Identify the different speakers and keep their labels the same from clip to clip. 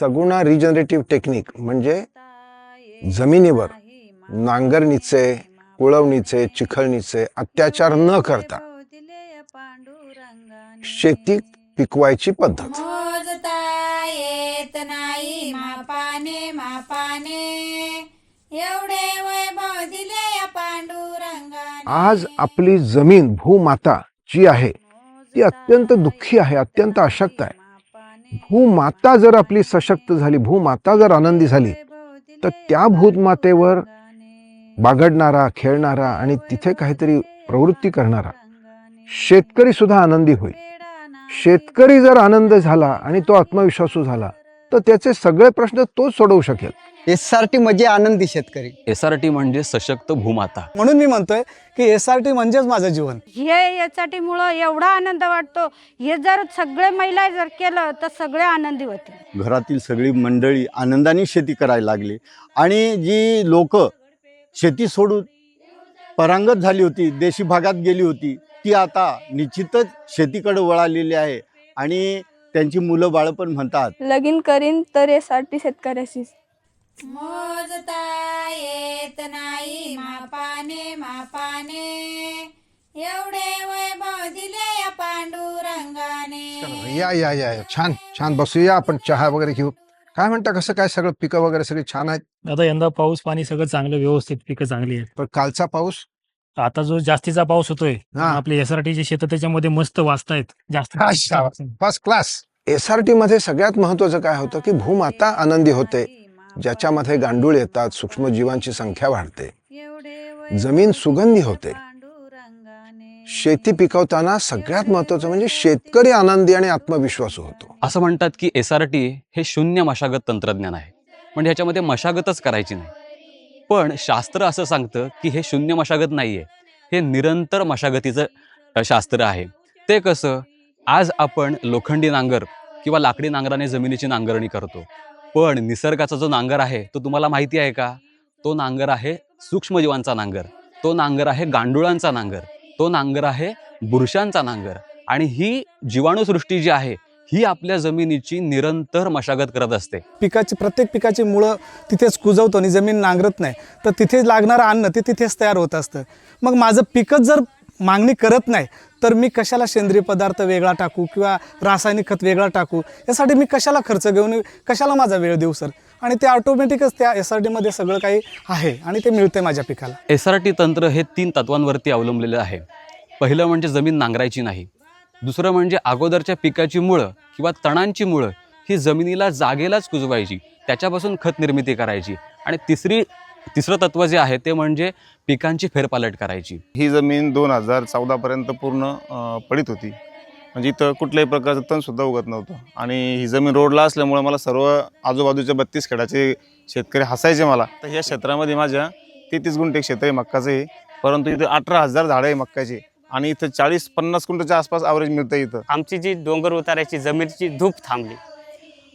Speaker 1: Saguna regenerative technique म्हणजे जमिनीवर नांगरणीचे कुळवणीचे चिखलणीचे अत्याचार न करता शेती पिकवायची पद्धत.
Speaker 2: मोजता येत नाही मापाने मापाने. एवढे वैभव दिले या पांडुरंगाने.
Speaker 1: आज आपली जमीन भूमाता जी आहे ती अत्यंत दुःखी आहे अत्यंत अशक्त आहे. भूमाता जर आपली सशक्त झाली भूमाता जर आनंदी झाली तर त्या भूतमातेवर बागडणारा खेळणारा आणि तिथे काहीतरी प्रवृत्ती करणारा शेतकरी सुद्धा आनंदी होईल. शेतकरी जर आनंद झाला आणि तो आत्मविश्वासू झाला तर त्याचे सगळे प्रश्न तोच सोडवू शकेल.
Speaker 3: एस आर टी म्हणजे आनंदी शेतकरी.
Speaker 4: एस आर टी म्हणजे सशक्त भूमाता.
Speaker 5: म्हणून मी म्हणतोय की एस आर टी म्हणजेच माझं जीवन.
Speaker 6: हे यासाठी मुळे एवढा आनंद वाटतो. हे जर सगळे महिला जर केलं तर सगळे आनंदी होतील.
Speaker 7: घरातील सगळी मंडळी आनंदाने शेती करायला लागली. आणि जी लोक शेती सोडून परांगत झाली होती देशी भागात गेली होती ती आता निश्चितच शेतीकडे वळालेली आहे. आणि त्यांची मुलं बाळं पण म्हणतात
Speaker 8: लगीन करीन तर यासाठी शेतकऱ्याशीच.
Speaker 2: मोजता येत नाही मापाने मापाने. एवढे वैभव दिले या पांडुरंगाने.
Speaker 1: या या या या. छान छान. बसूया आपण चहा वगैरे घेऊ. काय म्हणता कसं काय सगळं पिकं वगैरे सगळी छान आहेत?
Speaker 9: आता यंदा पाऊस पाणी सगळं चांगलं व्यवस्थित पिकं चांगली आहेत.
Speaker 1: पण कालचा पाऊस?
Speaker 9: आता जो जास्तीचा पाऊस होतोय
Speaker 1: हा.
Speaker 9: आपले एसआरटीचे शेत त्याच्यामध्ये मस्त वाचतायत. जास्त.
Speaker 1: First class S R T मध्ये सगळ्यात महत्वाचं काय होतं की भूमाता आनंदी होते. ज्याच्यामध्ये गांडूळ येतात सूक्ष्मजीवांची संख्या वाढते. जमीन सुगंधी होते. शेती पिकवताना सगळ्यात महत्वाचं म्हणजे शेतकरी आनंदी आणि आत्मविश्वासू होतो.
Speaker 4: असं म्हणतात की एस आर टी हे शून्य मशागत तंत्रज्ञान आहे. म्हणजे ह्याच्यामध्ये मशागतच करायची नाही. पण शास्त्र असं सांगतं की हे शून्य मशागत नाही आहे हे निरंतर मशागतीचं शास्त्र आहे. ते कसं? आज आपण लोखंडी नांगर किंवा लाकडी नांगराने जमिनीची नांगरणी करतो. पण निसर्गाचा जो नांगर आहे तो तुम्हाला माहिती आहे का? तो नांगर आहे सूक्ष्मजीवांचा नांगर. तो नांगर आहे गांडुळांचा नांगर. तो नांगर आहे बुरशांचा नांगर. आणि ही जीवाणूसृष्टी जी आहे ही आपल्या जमिनीची निरंतर मशागत करत असते.
Speaker 5: पिकाची प्रत्येक पिकाची मुळं तिथेच कुजवतो आणि जमीन नांगरत नाही. तर तिथे लागणारं अन्न ते तिथेच तयार होत असतं. मग माझं पिकच जर मागणी करत नाही तर मी कशाला सेंद्रिय पदार्थ वेगळा टाकू किंवा रासायनिक खत वेगळा टाकू? यासाठी मी कशाला खर्च घेऊन कशाला माझा वेळ देऊ सर? आणि ते ऑटोमॅटिकच त्या एस आर टीमध्ये सगळं काही आहे आणि ते मिळते माझ्या पिकाला.
Speaker 4: एस आर टी तंत्र हे तीन तत्वांवरती अवलंबलेलं आहे. पहिलं म्हणजे जमीन नांगरायची नाही. दुसरं म्हणजे अगोदरच्या पिकाची मुळं किंवा तणांची मुळं ही जमिनीला जागेलाच कुजवायची. त्याच्यापासून खत निर्मिती करायची. आणि तिसरी तिसरं तत्व जे आहे ते म्हणजे पिकांची फेरपालट करायची.
Speaker 10: ही जमीन दोन हजार चौदापर्यंत पूर्ण पडीत होती. म्हणजे इथं कुठल्याही प्रकारचं तणसुद्धा उगत नव्हतं. आणि ही जमीन रोडला असल्यामुळे मला सर्व आजूबाजूच्या बत्तीस खेळाचे शेतकरी हसायचे मला. तर ह्या क्षेत्रामध्ये माझ्या तेहतीस गुंठे क्षेत्र आहे मक्काचं आहे परंतु इथं अठरा हजार झाडं आहे मक्काची. आणि इथं चाळीस पन्नास गुंठच्या आसपास ॲव्हरेज मिळतं इथं.
Speaker 11: आमची जी डोंगर उतारायची जमिनीची धूप थांबली.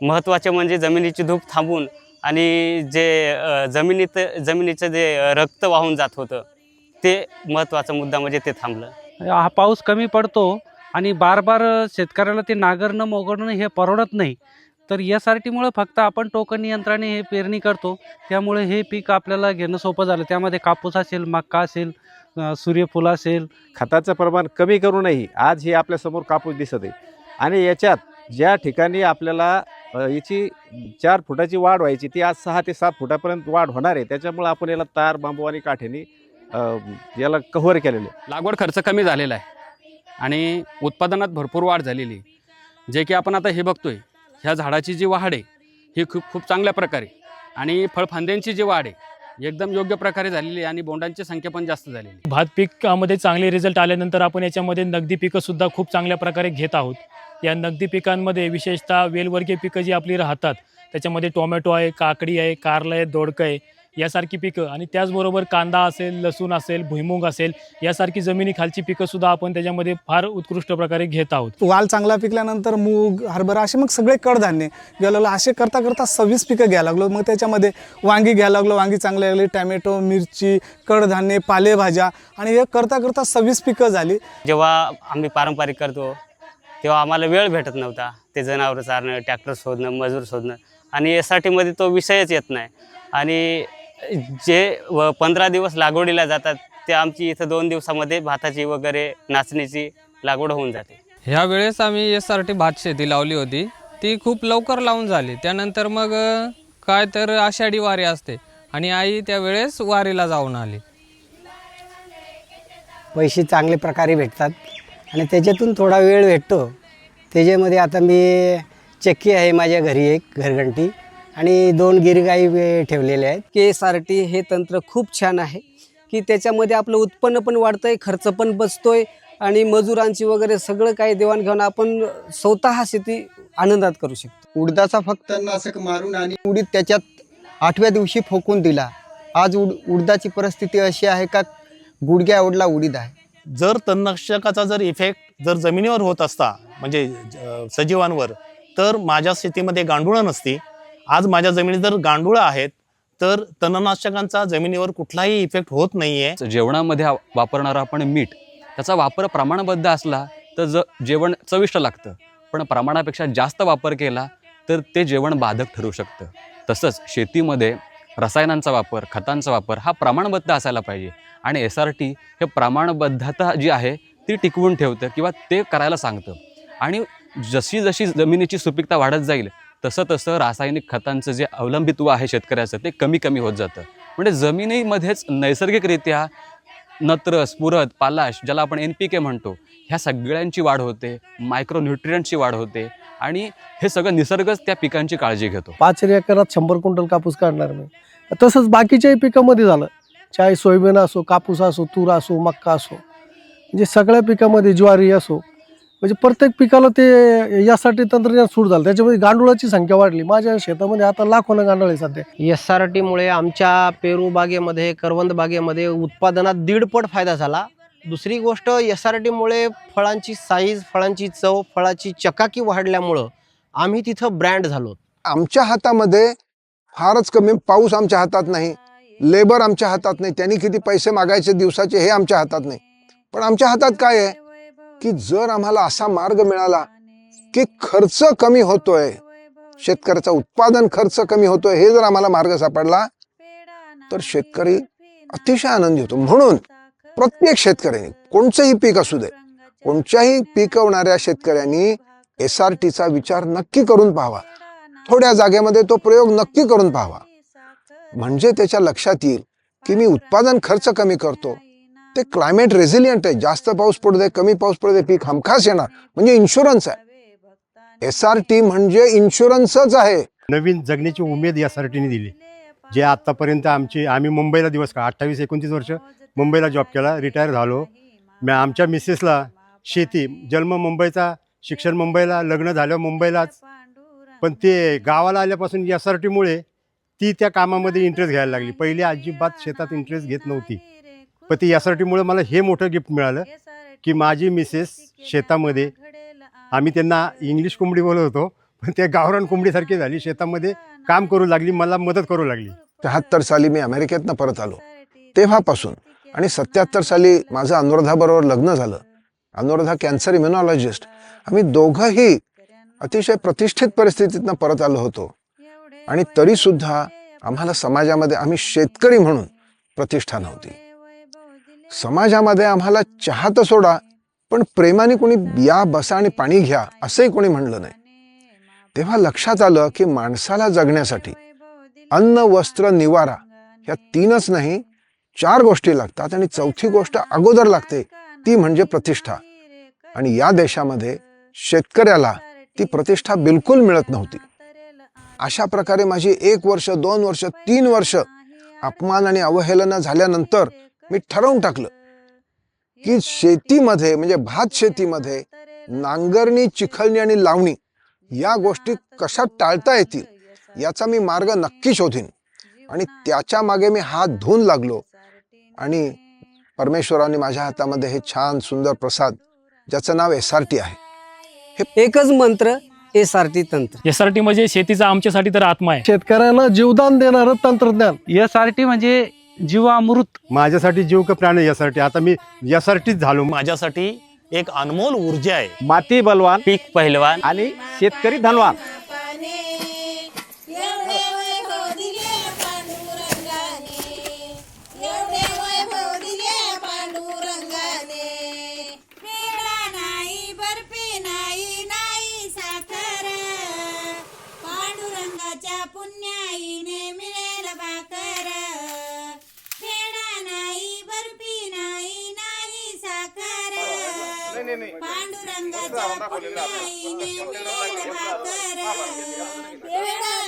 Speaker 11: महत्त्वाचे म्हणजे जमिनीची धूप थांबून आणि जे जमिनीत जमिनीचं जे रक्त वाहून जात होतं ते महत्त्वाचा मुद्दा म्हणजे ते थांबलं.
Speaker 12: हा पाऊस कमी पडतो आणि बार बार शेतकऱ्याला ते नांगरणं मोगरणं हे परवडत नाही. तर एस आर टीमुळे फक्त आपण टोकन यंत्राने हे पेरणी करतो. त्यामुळे हे पीक आपल्याला घेणं सोपं झालं. त्यामध्ये कापूस असेल मक्का असेल सूर्यफूल असेल.
Speaker 13: खताचं प्रमाण कमी करूनही आज हे आपल्यासमोर कापूस दिसत आहे. आणि याच्यात ज्या ठिकाणी आपल्याला याची चार फुटाची वाढ व्हायची ती आज सहा ते सात फुटापर्यंत वाढ होणार आहे. त्याच्यामुळे आपण याला तार बांबू आणि काठीने याला कव्हर केलेले आहे.
Speaker 11: लागवड खर्च कमी झालेला आहे आणि उत्पादनात भरपूर वाढ झालेली आहे. जे की आपण आता हे बघतोय ह्या झाडाची जी वाढ आहे ही खूप खूप चांगल्या प्रकारे आणि फळफांद्यांची जी वाढ आहे एकदम योग्य प्रकारे झालेली आणि बोंडांची संख्या पण जास्त झालेली
Speaker 9: भात पिकामध्ये चांगले रिझल्ट आल्यानंतर आपण याच्यामध्ये नगदी पिकं सुद्धा खूप चांगल्या प्रकारे घेत आहोत. या नगदी पिकांमध्ये विशेषतः वेलवर्गीय पिकं जी आपली राहतात त्याच्यामध्ये टोमॅटो आहे काकडी आहे कारलं आहे दोडकं आहे यासारखी पिकं. आणि त्याचबरोबर कांदा असेल लसूण असेल भुईमुग असेल यासारखी जमिनी खालची पिकं सुद्धा आपण त्याच्यामध्ये फार उत्कृष्ट प्रकारे घेत आहोत.
Speaker 5: वाल चांगला पिकल्यानंतर मूग हरभरा असे मग सगळे कडधान्य घ्यायला लागलो. असे करता करता सव्वीस पिकं घ्यायला लागलो. मग त्याच्यामध्ये वांगी घ्यायला लागलो. वांगी चांगली लागली. टॅमॅटो मिरची कडधान्य पालेभाज्या आणि हे करता करता सव्वीस पिकं झाली.
Speaker 11: जेव्हा आम्ही पारंपरिक करतो
Speaker 14: तेव्हा आम्हाला वेळ भेटत नव्हता. ते जनावरं चारणं ट्रॅक्टर शोधणं मजूर शोधणं. आणि एस आर टीमध्ये तो विषयच येत नाही. आणि जे व पंधरा दिवस लागवडीला जातात ते आमची इथं दोन दिवसामध्ये भाताची वगैरे नाचणीची लागवड होऊन जाते.
Speaker 15: ह्या वेळेस आम्ही एस आर टी भात शेती लावली होती. ती खूप लवकर लावून झाली. त्यानंतर मग काय तर आषाढी वारी असते आणि आई त्यावेळेस वारीला जाऊन आली.
Speaker 3: पैसे चांगले प्रकारे भेटतात आणि त्याच्यातून थोडा वेळ भेटतो. त्याच्यामध्ये आता मी चक्की आहे माझ्या घरी एक घरघंटी आणि दोन गिरगाई ठेवलेल्या आहेत. के एस आर टी हे तंत्र खूप छान आहे की त्याच्यामध्ये आपलं उत्पन्न पण वाढतं आहे खर्च पण बचतोय आणि मजुरांची वगैरे सगळं काही देवाणघेवाण आपण स्वतः शेती आनंदात करू शकतो. उडदाचा फक्त नाशक मारून आणि उडीद त्याच्यात आठव्या दिवशी फोकून दिला. आज उड उडदाची परिस्थिती अशी आहे का गुडघ्या एवढला उडीद आहे.
Speaker 5: जर तणनाशकाचा जर इफेक्ट जर जमिनीवर होत असता म्हणजे सजीवांवर तर माझ्या शेतीमध्ये गांडुळं नसती. आज माझ्या जमिनीत जर गांडूळ आहेत तर तणनाशकांचा जमिनीवर कुठलाही इफेक्ट होत नाही आहे
Speaker 4: जेवणामध्ये वापरणारा आपण मीठ त्याचा वापर प्रमाणबद्ध असला तर ज जेवण चविष्ट लागतं. पण प्रमाणापेक्षा जास्त वापर केला तर ते जेवण बाधक ठरू शकतं. तसंच शेतीमध्ये रसायनांचा वापर खतांचा वापर हा प्रमाणबद्ध असायला पाहिजे. आणि एस आर टी हे प्रमाणबद्धता जी आहे ती टिकवून ठेवतं किंवा ते करायला सांगतं. आणि जशी जशी जमिनीची सुपीकता वाढत जाईल तसं तसं रासायनिक खतांचं जे अवलंबित्व आहे शेतकऱ्याचं ते कमी कमी होत जातं. म्हणजे जमिनीमध्येच नैसर्गिकरित्या नत्र स्फुरद पालाश ज्याला आपण एन पी के म्हणतो ह्या सगळ्यांची वाढ होते मायक्रोन्युट्रियंटची वाढ होते आणि हे सगळं निसर्गच त्या पिकांची काळजी घेतो.
Speaker 5: पाच एकरात शंभर क्विंटल कापूस काढणार मी. तसंच बाकीच्याही पिकामध्ये झालं. चाहे सोयाबीन असो कापूस असो तूर असो मक्का असो. म्हणजे सगळ्या पिकामध्ये ज्वारी असो म्हणजे प्रत्येक पिकाला ते यासाठी तंत्रज्ञान सूट झालं. त्याच्यामध्ये गांडुळाची संख्या वाढली. माझ्या शेतामध्ये आता लाखोनं गांडूळ आहे सध्या.
Speaker 3: एस आर टीमुळे आमच्या पेरू बागेमध्ये करवंद बागेमध्ये उत्पादनात दीडपट फायदा झाला. दुसरी गोष्ट एस आर टीमुळे फळांची साईज फळांची चव फळाची चकाकी वाढल्यामुळं आम्ही तिथं ब्रँड झालो.
Speaker 1: आमच्या हातामध्ये फारच कमी पाऊस आमच्या हातात नाही. लेबर आमच्या हातात नाही. त्यांनी किती पैसे मागायचे दिवसाचे हे आमच्या हातात नाही. पण आमच्या हातात काय आहे? की जर आम्हाला असा मार्ग मिळाला की खर्च कमी होतोय शेतकऱ्याचा उत्पादन खर्च कमी होतोय हे जर आम्हाला मार्ग सापडला तर शेतकरी अतिशय आनंदी होतो. म्हणून प्रत्येक शेतकऱ्याने कोणचंही पीक असू दे कोणत्याही पिकवणाऱ्या शेतकऱ्यांनी एस आर टीचा विचार नक्की करून पाहावा. थोड्या जागेमध्ये तो प्रयोग नक्की करून पाहावा. म्हणजे त्याच्या लक्षात येईल की मी उत्पादन खर्च कमी करतो ते क्लायमेट रेझिलियंट आहे. जास्त पाऊस पडू दे कमी पाऊस पडू दे पीक हमखास येणार. म्हणजे इन्शुरन्स आहे. एस आर टी म्हणजे इन्शुरन्सच आहे.
Speaker 16: नवीन जगण्याची उमेद यासाठीने दिली. जे आत्तापर्यंत आमची आम्ही मुंबईला दिवस का अठ्ठावीस एकोणतीस वर्ष मुंबईला जॉब केला रिटायर झालो. मी आमच्या मिसेसला शेती जन्म मुंबईचा शिक्षण मुंबईला लग्न झालं मुंबईलाच. पण ते गावाला आल्यापासून एस आर टीमुळे ती त्या कामामध्ये इंटरेस्ट घ्यायला लागली. पहिली अजिबात शेतात इंटरेस्ट घेत नव्हती. पण ती टीमुळे मला हे मोठं गिफ्ट मिळालं की माझी मिसेस शेतामध्ये आम्ही त्यांना इंग्लिश कोंबडी बोलत होतो पण ते गावरान कोंबडीसारखी झाली शेतामध्ये काम करू लागली मला मदत करू लागली.
Speaker 1: त्र्याहत्तर साली मी अमेरिकेतनं परत आलो. तेव्हापासून आणि सत्याहत्तर साली माझं अनुराधाबरोबर लग्न झालं. अनुराधा कॅन्सर इम्युनॉलॉजिस्ट आम्ही दोघंही अतिशय प्रतिष्ठित परिस्थितीतनं परत आलो होतो. आणि तरी सुद्धा आम्हाला समाजामध्ये आम्ही शेतकरी म्हणून प्रतिष्ठा नव्हती समाजामध्ये आम्हाला चहा तर सोडा पण प्रेमाने कोणी या बसा आणि पाणी घ्या असंही कोणी म्हणलं नाही. तेव्हा लक्षात आलं की माणसाला जगण्यासाठी अन्न वस्त्र निवारा ह्या तीनच नाही चार गोष्टी लागतात आणि चौथी गोष्ट अगोदर लागते ती म्हणजे प्रतिष्ठा. आणि या देशामध्ये शेतकऱ्याला ती प्रतिष्ठा बिलकुल मिळत नव्हती. अशा प्रकारे माझी एक वर्ष दोन वर्ष तीन वर्ष अपमान आणि अवहेलना झाल्यानंतर मी ठरवून टाकलं की शेतीमध्ये म्हणजे भात शेतीमध्ये नांगरणी चिखलणी आणि लावणी या गोष्टी कशा टाळता येतील याचा मी मार्ग नक्की शोधीन. आणि त्याच्यामागे मी हात धुवून लागलो आणि परमेश्वराने माझ्या हातामध्ये हे छान सुंदर प्रसाद ज्याचं नाव एस आर टी आहे.
Speaker 3: एकच मंत्र एस आर टी तंत्र.
Speaker 9: एस आर टी म्हणजे शेतीचा आमच्यासाठी तर आत्मा आहे.
Speaker 5: शेतकऱ्यांना जीवदान देणारं तंत्रज्ञान.
Speaker 12: एस आर टी म्हणजे जीवामृत.
Speaker 16: माझ्यासाठी जीव का प्राण यासाठी? आता मी यासाठीच झालो.
Speaker 5: माझ्यासाठी
Speaker 17: एक अनमोल ऊर्जा आहे.
Speaker 2: माती बलवान
Speaker 14: पीक पहिलवान.
Speaker 2: आणि शेतकरी धनवान.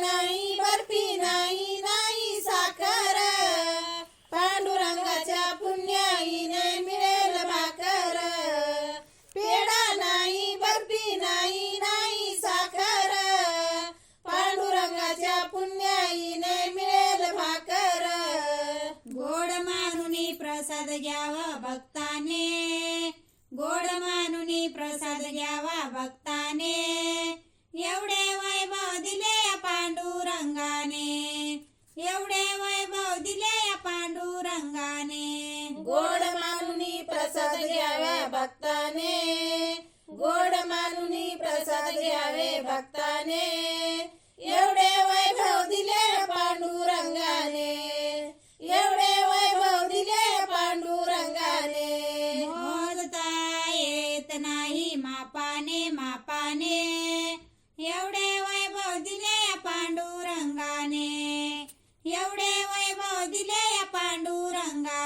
Speaker 18: नाही बर्फी नाही नाही साखर. पांडुरंगाच्या पुण्याईने मिळेल भाकर. पेडा नाही बर्फी नाही नाही साखर. पांडुरंगाच्या पुण्याईने मिळेल भाकर. गोड मानुनी प्रसाद घ्यावा भक्ताने. गोड मानुनी प्रसाद घ्यावा भक्ताने. एवढे वैभव दिले या पांडुरंगाने. एवढे वैभव दिले या पांडुरंगाने. गोड मानुनी प्रसाद घ्यावे भक्ताने. गोड मानुनी प्रसाद घ्यावे भक्ताने.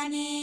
Speaker 18: Johnny.